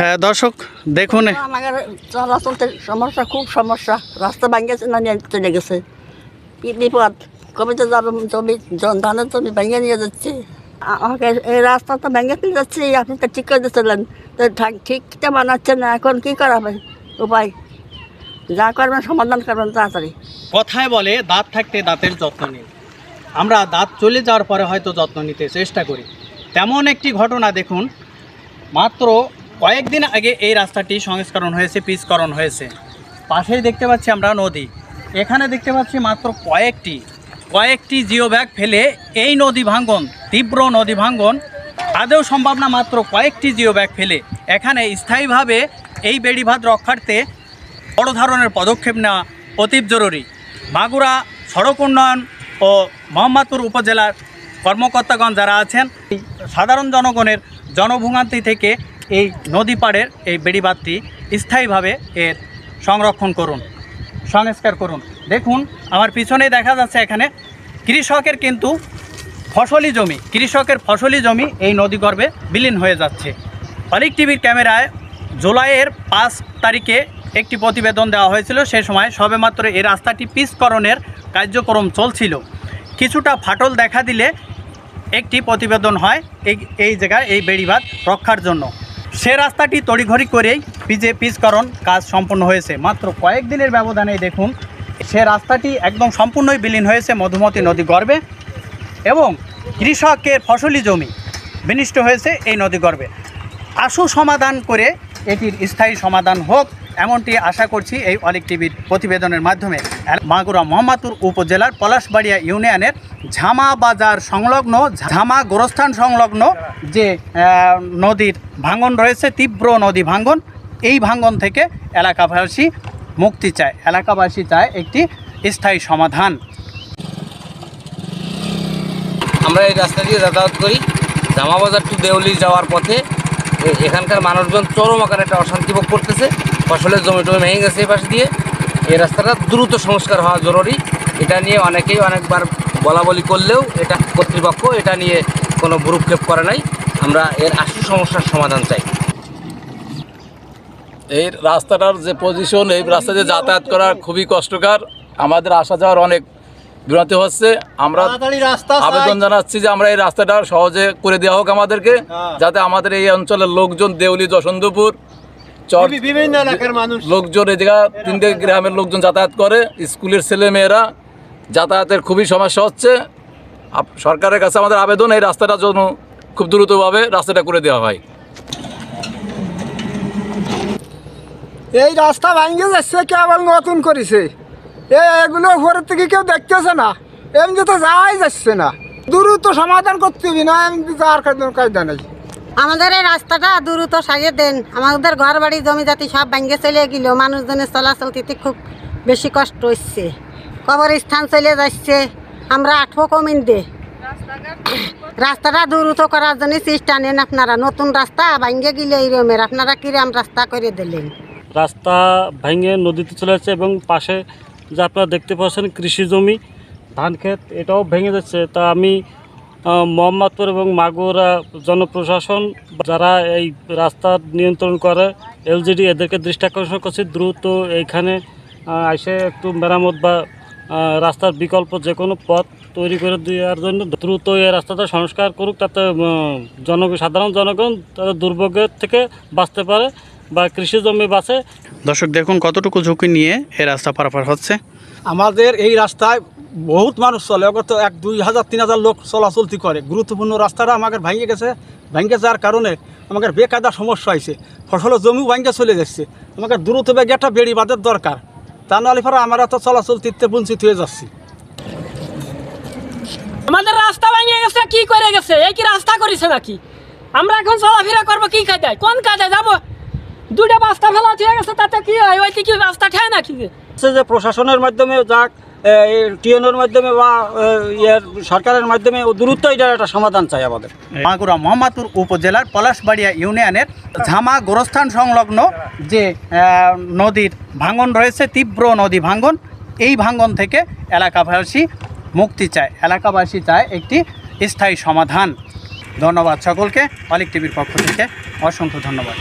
হ্যাঁ দর্শক দেখুন। আমাদের চলাচলতে সমস্যা খুব সমস্যা। রাস্তা ভাঙ্গেছে না নিয়ে চলে গেছে? বিপদ? কবে তো যাব জমি ধানের জমি ভেঙে নিয়ে যাচ্ছে? আমাকে এই রাস্তা তো ভেঙে ফেলে যাচ্ছে আপনি তো ঠিক করে দিয়েছিলেন। তো ঠিক- ঠিকটা বানাচ্ছে না এখন কি করা হবে? উপায়? যা করবেন সমাধান করবেন তাড়াতাড়ি। কথায় বলে দাঁত থাকতে দাঁতের যত্ন নিন। আমরা দাঁত চলে যাওয়ার পরে হয়তো যত্ন নিতে চেষ্টা করি। তেমন একটি ঘটনা দেখুন মাত্র কয়েকদিন আগে এই রাস্তাটি সংস্করণ হয়েছে, পিচকরণ হয়েছে। পাশেই দেখতে পাচ্ছি আমরা নদী। এখানে দেখতে পাচ্ছি মাত্র কয়েকটি কয়েকটি জিও ব্যাগ ফেলে এই নদী ভাঙ্গন, তীব্র নদী ভাঙ্গন। আদৌ সম্ভব না মাত্র কয়েকটি জিও ব্যাগ ফেলে। এখানে স্থায়ীভাবে এই বেড়িভাত রক্ষার্থে বড় ধরনের পদক্ষেপ নেওয়া অতীব জরুরি। মাগুরা সড়ক উন্নয়ন ও মোহাম্মদপুর উপজেলার কর্মকর্তাগণ যারা আছেন, সাধারণ জনগণের জনভোগান্তি থেকে এই নদী পাড়ের এই বেড়িবাঁধটি স্থায়ীভাবে এর সংরক্ষণ করুন, সংস্কার করুন। দেখুন, আমার পিছনেই দেখা যাচ্ছে এখানে, কৃষকের কিন্তু ফসলি জমি, কৃষকের ফসলি জমি এই নদীগর্ভে বিলীন হয়ে যাচ্ছে। অলিক টিভির ক্যামেরায় জুলাইয়ের পাঁচ তারিখে একটি প্রতিবেদন দেওয়া হয়েছিল, সে সময় সবেমাত্র এই রাস্তাটি পিচকরণের কার্যক্রম চলছিল। কিছুটা ফাটল দেখা দিলে একটি প্রতিবেদন হয় এই এই জায়গায় এই বেড়িবাঁধ রক্ষার জন্য। সে রাস্তাটি তড়িঘড়ি করেই পিজে পিচকরণ কাজ সম্পন্ন হয়েছে। মাত্র কয়েকদিনের ব্যবধানে দেখুন, সে রাস্তাটি একদম সম্পূর্ণই বিলীন হয়েছে মধুমতি নদী গর্বে এবং কৃষকের ফসলি জমি বিনিষ্ট হয়েছে এই নদী গর্বে আশু সমাধান করে এটির স্থায়ী সমাধান হোক। এমনটি আশা করছি এই অলিক টিভির প্রতিবেদনের মাধ্যমে। মাগুরা মোহাম্মদপুর উপজেলার পলাশবাড়িয়া ইউনিয়নের ঝামা বাজার সংলগ্ন, ঝামা গোরস্থান সংলগ্ন যে নদীর ভাঙন রয়েছে, তীব্র নদী ভাঙন, এই ভাঙন থেকে এলাকাবাসী মুক্তি চায়। এলাকাবাসী চায় একটি স্থায়ী সমাধান। আমরা এই রাস্তা দিয়ে যাতায়াত করি। জামাবাজার টু দেউলি যাওয়ার পথে এখানকার মানুষজন চরম আকারে একটা অশান্তি ভোগ করতেছে। ফসলের জমি টমি ভেঙে গেছে এই পাশ দিয়ে। এই রাস্তাটা দ্রুত সংস্কার হওয়া জরুরি। এটা নিয়ে অনেকেই অনেকবার বলা বলি করলেও এটা কর্তৃপক্ষ এটা নিয়ে কোনো ভ্রুক্ষেপ করে নাই। আমরা এর আসল সমস্যার সমাধান চাই। এই রাস্তাটার যে পজিশন এই রাস্তা দিয়ে যাতায়াত করা খুবই কষ্টকর। আমাদের আসা যাওয়ার অনেক বিরতি হচ্ছে আমরা আবেদন জানাচ্ছি যে আমরা এই রাস্তাটা সহজে করে দেওয়া হোক আমাদেরকে যাতে আমাদের এই অঞ্চলের লোকজন দেউলি যশন্তপুর লোকজন এই জায়গা তিনটে গ্রামের লোকজন যাতায়াত করে স্কুলের ছেলে মেয়েরা যাতায়াতের খুবই সমস্যা হচ্ছে। সরকারের কাছে আমাদের আবেদন এই রাস্তাটা জন্য খুব দ্রুতভাবে রাস্তাটা করে দেওয়া হয়। এই রাস্তা ভাঙ্গে যাচ্ছে কেবল নতুন করেছে। এগুলো উপরের থেকে কেউ দেখতেছে না। এমনি তো যাওয়াই যাচ্ছে না। দ্রুত সমাধান করতে হবে না এমনি যাওয়ার কাজ- কায়দা নেই। আমাদের এই রাস্তাটা দ্রুত সারিয়ে দেন। আমাদের ঘর বাড়ি জমি জাতি সব ভাঙ্গে চলে গেল। মানুষজনের চলাচলতিতে খুব বেশি কষ্ট হচ্ছে। কবর স্থান চলে যাচ্ছে। আমরা আঠবো কমিন দে রাস্তাটা দ্রুত করার জন্য চেষ্টা নেন আপনারা। নতুন রাস্তা ভাঙ্গে গেলে এইরমের আপনারা কিরাম রাস্তা করে দিলেন? রাস্তা ভেঙে নদীতে চলে যাচ্ছে এবং পাশে যে আপনারা দেখতে পাচ্ছেন কৃষি জমি, ধান ক্ষেত, এটাও ভেঙে যাচ্ছে। তা আমি মোহাম্মদপুর এবং মাগুরা জনপ্রশাসন যারা এই রাস্তা নিয়ন্ত্রণ করে, এলজিডি, এদেরকে দৃষ্টি আকর্ষণ করছি। দ্রুত এইখানে এসে একটু মেরামত বা রাস্তার বিকল্প যে কোনো পথ তৈরি করে দেওয়ার জন্য দ্রুত এই রাস্তাটা সংস্কার করুক, তাতে জন সাধারণ জনগণ তাদের দুর্ভোগের থেকে বাঁচতে পারে বা কৃষি জমি বাঁচে। দর্শক দেখুন কতটুকু ঝুঁকি নিয়ে এই রাস্তা পারাপার হচ্ছে। আমাদের এই রাস্তায় বহুত মানুষ চলে অগত এক দুই হাজার তিন হাজার লোক চলাচলতি করে। গুরুত্বপূর্ণ রাস্তাটা আমাদের ভেঙে গেছে। ভেঙে যাওয়ার কারণে আমাদের বেকায়দা সমস্যা হয়েছে। ফসলের জমিও ভেঙে চলে যাচ্ছে। আমাকে দ্রুত বেগে একটা বেড়ি বাঁধের দরকার। তা নাহলে পরে আমরা তো চলাচল তিতে বঞ্চিত হয়ে যাচ্ছি। আমাদের রাস্তা ভেঙে গেছে কি করে গেছে? এই কি রাস্তা করেছে নাকি? আমরা এখন চলাফেরা করব কি কাজে কোন কাজে যাব? দুটা রাস্তা ফেলা হয়ে গেছে তাতে কি হয়? ওই কি রাস্তা ঠেয় নাকি? যে প্রশাসনের মাধ্যমে যাক টিএনওর মাধ্যমে বা ইয়ের সরকারের মাধ্যমে দ্রুত এটার একটা সমাধান চাই আমাদের। মাগুরা মোহাম্মদপুর উপজেলার পলাশবাড়িয়া ইউনিয়নের ঝামা গোরস্থান সংলগ্ন যে নদীর ভাঙন রয়েছে তীব্র নদী ভাঙন এই ভাঙন থেকে এলাকাবাসী মুক্তি চায়। এলাকাবাসী চায় একটি স্থায়ী সমাধান। ধন্যবাদ সকলকে অলিক টিভির পক্ষ থেকে অসংখ্য ধন্যবাদ।